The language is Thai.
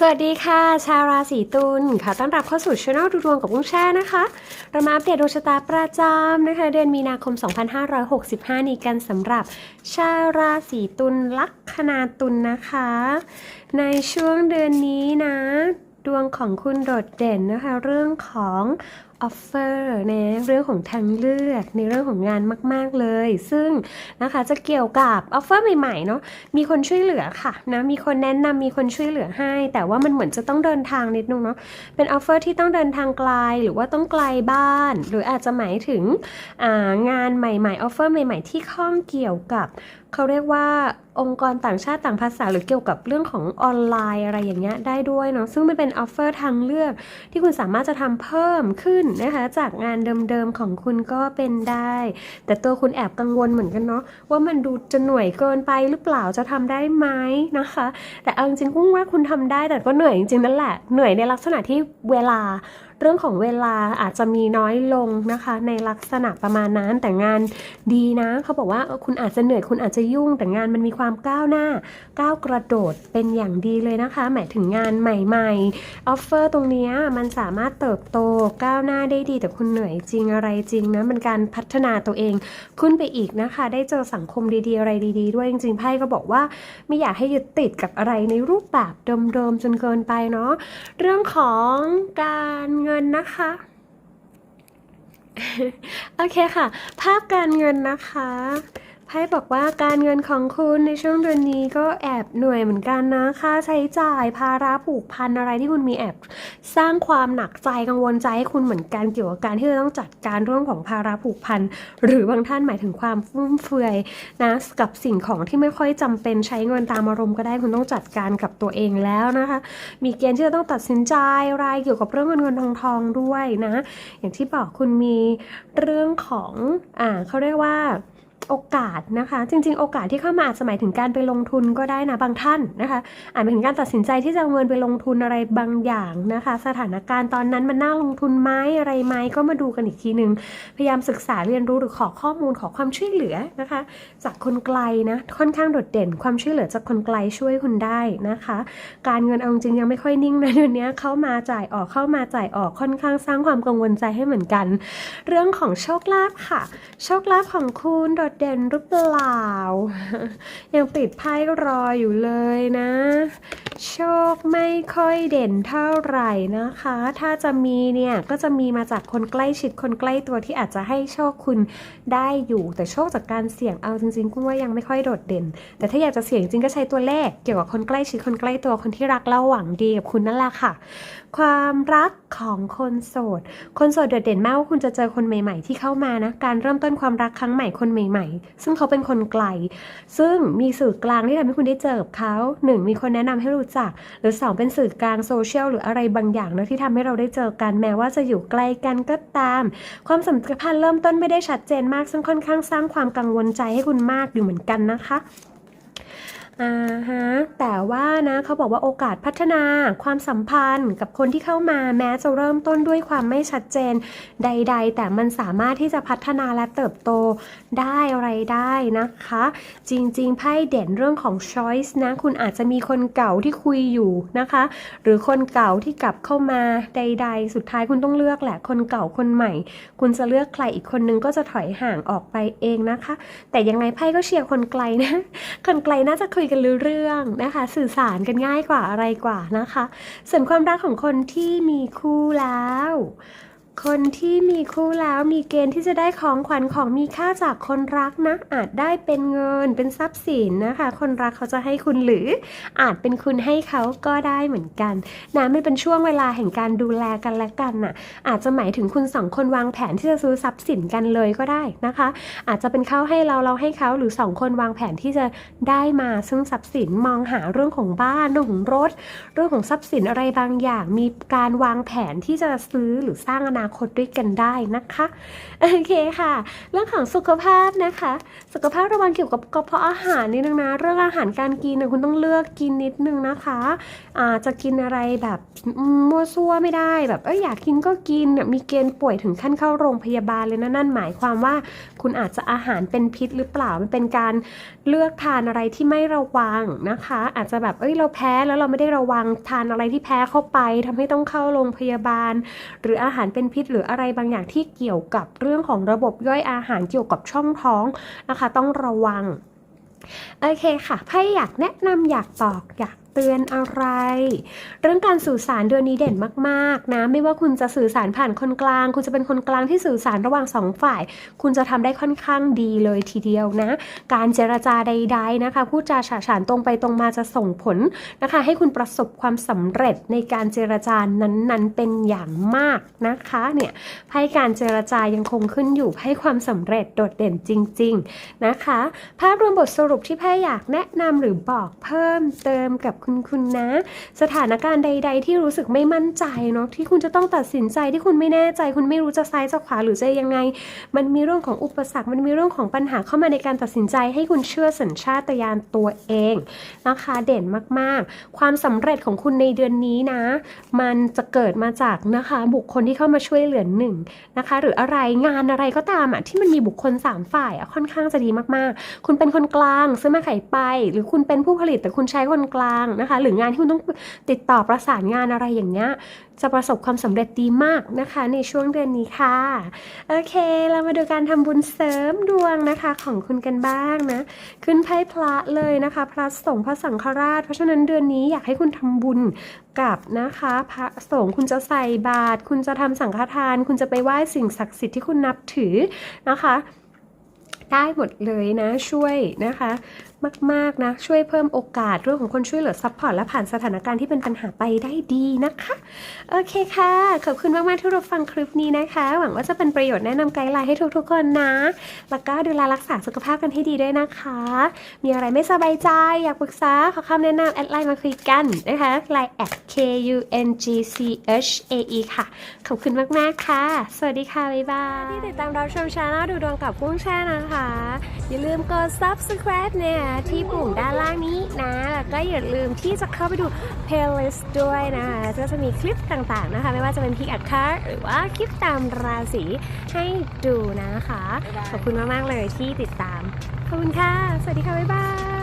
สวัสดีค่ะ ชาวราศีตุลค่ะต้อนรับเข้าสู่ช่องดูดวงกับวุ้งแช่นะคะ เรามาอัปเดตดวงชะตาประจำนะคะ เดือนมีนาคม 2565 นี้กันสำหรับ ชาวราศีตุลลัคนาตุลนะคะ ในช่วงเดือนนี้นะ ดวงของคุณโดดเด่นนะคะ เรื่องของ ออฟเฟอร์ในเรื่องของทางเลือกในเรื่องของงานมาก ๆ เลย ซึ่งนะคะจะเกี่ยวกับออฟเฟอร์ใหม่ๆเนาะมีคนช่วยเหลือค่ะนะมีคนแนะนำมีคนช่วยเหลือให้ แต่ว่ามันเหมือนจะต้องเดินทางนิดนึงเนาะเป็นออฟเฟอร์ที่ต้องเดินทางไกลหรือว่าต้องไกลบ้าน หรืออาจจะหมายถึงงานใหม่ๆออฟเฟอร์ใหม่ ๆ ที่ข้องเกี่ยวกับเขาเรียกว่าองค์กรต่างชาติต่างภาษาหรือเกี่ยวกับเรื่องของออนไลน์อะไรอย่างเงี้ยได้ด้วยเนาะซึ่งมันเป็นออฟเฟอร์ทางเลือกที่คุณสามารถจะทำเพิ่มขึ้นนะคะ จากงานเดิมๆของคุณก็เป็นได้ แต่ตัวคุณแอบกังวลเหมือนกันเนาะว่ามันดูจะหน่วยเกินไปหรือเปล่าจะทำได้ไหมนะคะ แต่เอาจริงๆกุ้งว่าคุณทำได้แต่ก็เหนื่อยจริงๆนั่นแหละเหนื่อยในลักษณะที่เวลา เรื่องของเวลาอาจจะมีน้อยลงนะคะ ในลักษณะประมาณนั้นแต่งานดีนะเขาบอกว่าคุณอาจจะเหนื่อยคุณอาจจะยุ่ง แต่งานมันมีความก้าวหน้า ก้าวกระโดดเป็นอย่างดีเลยนะคะ หมายถึงงานใหม่ๆออฟเฟอร์ตรงนี้มันสามารถเติบโตก้าวหน้าได้ดี แต่คุณเหนื่อยจริงอะไรจริงนะมันการพัฒนาตัวเองขึ้นไปอีกนะคะ ได้เจอสังคมดีๆ อะไรดี ๆ ด้วยจริงๆไพ่ก็บอกว่า ไม่อยากให้ยึดติดกับอะไรในรูปแบบเดิมๆจนเกินไปเนาะเรื่องของการเงินนะคะ โอเคค่ะ ภาพการเงินนะคะ ไพ่บอกว่าการเงินของคุณในช่วงเดือนนี้ก็แอบหนื่อยเหมือนกันนะ ค่าใช้จ่ายภาระผูกพันอะไรที่คุณมีแอบสร้างความหนักใจกังวลใจให้คุณเหมือนกันเกี่ยวกับการที่จะต้องจัดการเรื่องของภาระผูกพันหรือบางท่านหมายถึงความฟุ่มเฟือยนะกับสิ่งของที่ไม่ค่อยจำเป็นใช้เงินตามอารมณ์ก็ได้คุณต้องจัดการกับตัวเองแล้วนะคะ มีเกณฑ์ที่จะต้องตัดสินใจรายเกี่ยวกับเรื่องเงินเงินทองทองด้วยนะ อย่างที่บอกคุณมีเรื่องของอ่าเขาเรียกว่า โอกาสนะคะ จริง ๆ โอกาสที่เข้ามาอาจจะหมายถึงการไปลงทุนก็ได้นะบางท่านนะคะอาจหมายถึงการตัดสินใจที่จะเอาเงินไปลงทุนอะไรบางอย่างนะคะ สถานการณ์ตอนนั้นมันน่าลงทุนไหมอะไรไหมก็มาดูกันอีกทีหนึ่งพยายามศึกษาเรียนรู้หรือขอข้อมูลขอความช่วยเหลือนะคะ จากคนไกลนะค่อนข้างโดดเด่น ความช่วยเหลือจากคนไกลช่วยคุณได้นะคะ การเงินเอาจริงยังไม่ค่อยนิ่งนะเดือนนี้เข้ามาจ่ายออกเข้ามาจ่ายออกค่อนข้างสร้างความกังวลใจให้เหมือนกัน เรื่องของโชคลาภค่ะ โชคลาภของคุณโดดเด่นหรือเปล่า ยังติดไพ่รออยู่เลยนะ โชคไม่ค่อยเด่นเท่าไหร่นะคะ ถ้าจะมีเนี่ยก็จะมีมาจากคนใกล้ชิดคนใกล้ตัวที่อาจจะให้โชคคุณได้อยู่ แต่โชคจากการเสี่ยงเอาจริงๆกุ้งว่ายังไม่ค่อยโดดเด่น แต่ถ้าอยากจะเสี่ยงจริงก็ใช้ตัวเลขเกี่ยวกับคนใกล้ชิดคนใกล้ตัวคนที่รักและหวังดีกับคุณนั่นแหละค่ะ ความรักของคนโสด คนโสดโดดเด่นมากว่าคุณจะเจอคนใหม่ ๆ ที่เข้ามานะการเริ่มต้นความรักครั้งใหม่คนใหม่ ๆ ซึ่งเขาเป็นคนไกล ซึ่งมีสื่อกลางที่ทำให้คุณได้เจอกับเขาหนึ่งมีคนแนะนำให้รู้จัก หรือสองเป็นสื่อกลางโซเชียลหรืออะไรบางอย่างนะที่ทำให้เราได้เจอกันแม้ว่าจะอยู่ไกลกันก็ตาม ความสัมพันธ์เริ่มต้นไม่ได้ชัดเจนมากซึ่งค่อนข้างสร้างความกังวลใจให้คุณมากอยู่เหมือนกันนะคะ อ่าฮะแต่ว่านะเขาบอกว่าโอกาสพัฒนาความสัมพันธ์กับคนที่เข้ามาแม้จะเริ่มต้นด้วยความไม่ชัดเจนใด ๆ แต่มันสามารถที่จะพัฒนาและเติบโตได้อะไรได้นะคะ จริงๆไพ่เด่นเรื่องของ choice นะ คุณอาจจะมีคนเก่าที่คุยอยู่นะคะ หรือคนเก่าที่กลับเข้ามาใด ๆ สุดท้ายคุณต้องเลือกแหละคนเก่าคนใหม่ คุณจะเลือกใครอีกคนนึงก็จะถอยห่างออกไปเองนะคะ แต่ยังไงไพ่ก็เชียร์คนไกลนะคนไกลน่าจะคุยกันรู้เรื่องนะคะ สื่อสารกันง่ายกว่าอะไรกว่านะคะ ส่วนความรักของคนที่มีคู่แล้ว คนที่มีคู่แล้วมีเกณฑ์ที่จะได้ของขวัญของมีค่าจากคนรักนะ อาจได้เป็นเงินเป็นทรัพย์สินนะคะ คนรักเขาจะให้คุณหรืออาจเป็นคุณให้เขาก็ได้เหมือนกันนะไมันเป็นช่วงเวลาแห่งการดูแลกันและกันน่ะ อาจจะหมายถึงคุณสองคนวางแผนที่จะซื้อทรัพย์สินกันเลยก็ได้นะคะ อาจจะเป็นเขาให้เราเราให้เขาหรือสองคนวางแผนที่จะได้มาซึ่งทรัพย์สินมองหาเรื่องของบ้านเรื่องของรถ เรื่องของทรัพย์สินอะไรบางอย่าง มีการวางแผนที่จะซื้อหรือสร้างอนาคตด้วยกันได้นะคะโอเคค่ะ เรื่องของสุขภาพนะคะ สุขภาพระวังเกี่ยวกับกระเพาะอาหารนิดนึงนะเรื่องอาหารการกินนะคุณต้องเลือกกินนิดนึงนะคะอาจะกินอะไรแบบมั่วซั่วไม่ได้แบบเอ้ยอยากกินก็กินเนี่ยมีเกณฑ์ป่วยถึงขั้นเข้าโรงพยาบาลเลยนะนั่นหมายความว่าคุณอาจจะอาหารเป็นพิษหรือเปล่ามันเป็นการเลือกทานอะไรที่ไม่ระวังนะคะ อาจจะแบบเอ้ยเราแพ้แล้วเราไม่ได้ระวังทานอะไรที่แพ้เข้าไปทำให้ต้องเข้าโรงพยาบาล หรืออาหารเป็นพิษหรืออะไรบางอย่างที่เกี่ยวกับเรื่องของระบบย่อยอาหารเกี่ยวกับช่องท้องนะคะ ต้องระวัง โอเคค่ะไพ่อยากแนะนำอยากบอกอยาก ตือนอะไร เรื่องการสื่อสารเดือนนี้เด่นมากๆนะ ไม่ว่าคุณจะสื่อสารผ่านคนกลาง คุณจะเป็นคนกลางที่สื่อสารระหว่างสองฝ่าย คุณจะทำได้ค่อนข้างดีเลยทีเดียวนะ การเจรจาใด ๆนะคะ พูดจาฉาฉานตรงไปตรงมาจะส่งผลนะคะ ให้คุณประสบความสำเร็จในการเจรจานั้นๆ เป็นอย่างมากนะคะเนี่ยไพ่การเจรจายังคงขึ้นอยู่ให้ความสำเร็จโดดเด่นจริง ๆนะคะ ภาพรวมบทสรุปที่แพ่อยากแนะนำหรือบอกเพิ่มเติมกับคุณคุณนะ สถานการณ์ใด ๆ ที่รู้สึกไม่มั่นใจเนาะที่คุณจะต้องตัดสินใจที่คุณไม่แน่ใจ คุณไม่รู้จะซ้ายจะขวาหรือจะยังไง มันมีเรื่องของอุปสรรค มันมีเรื่องของปัญหาเข้ามาในการตัดสินใจ ให้คุณเชื่อสัญชาตญาณตัวเองนะคะเด่นมากๆ ความสำเร็จของคุณในเดือนนี้นะ มันจะเกิดมาจากนะคะบุคคลที่เข้ามาช่วยเหลือหนึ่งนะคะ หรืออะไรงานอะไรก็ตามอะที่มันมีบุคคลสามฝ่ายอะค่อนข้างจะดีมากๆ คุณเป็นคนกลางซื้อมาขายไป หรือคุณเป็นผู้ผลิตแต่คุณใช้คนกลางนะคะ หรืองานที่คุณต้องติดต่อประสานงานอะไรอย่างเงี้ยจะประสบความสำเร็จดีมากนะคะ ในช่วงเดือนนี้ค่ะ โอเค เรามาดูการทำบุญเสริมดวงนะคะของคุณกันบ้างนะ ขึ้นไพ่พระเลยนะคะ พระสงฆ์พระสังฆราช เพราะฉะนั้นเดือนนี้อยากให้คุณทำบุญกับนะคะ พระสงฆ์คุณจะใส่บาตรคุณจะทำสังฆทาน คุณจะไปไหว้สิ่งศักดิ์สิทธิ์ที่คุณนับถือนะคะ ได้หมดเลยนะช่วยนะคะมากๆนะ ช่วยเพิ่มโอกาสเรื่องของคนช่วยเหลือซัพพอร์ตและผ่านสถานการณ์ที่เป็นปัญหาไปได้ดีนะคะ โอเคค่ะ ขอบคุณมาก ๆ ที่รับฟังคลิปนี้นะคะ หวังว่าจะเป็นประโยชน์แนะนำไกด์ไลน์ให้ทุก ๆ คนนะ แล้วก็ดูแลรักษาสุขภาพกันให้ดีด้วยนะคะ มีอะไรไม่สบายใจอยากปรึกษาขอคำแนะนำแอดไลน์มาคุยกันนะคะไลน์แอด k u n g c h a e ค่ะ ขอบคุณมาก ๆ ค่ะ สวัสดีค่ะ บ๊ายบายที่ติดตามรับชมชาแนลดูดวงกับกุ้งแช่นะคะ อย่าลืมกด subscribe เนี่ยที่ปุ่มด้านล่างนี้นะแล้วก็อย่าลืมที่จะเข้าไปดู playlist ด้วยนะคะก็จะมีคลิปต่างๆนะคะ ไม่ว่าจะเป็นพีอัดคาร์หรือว่าคลิปตามราศีให้ดูนะคะ ขอบคุณมากๆเลยที่ติดตาม ขอบคุณค่ะ สวัสดีค่ะ บ๊ายบาย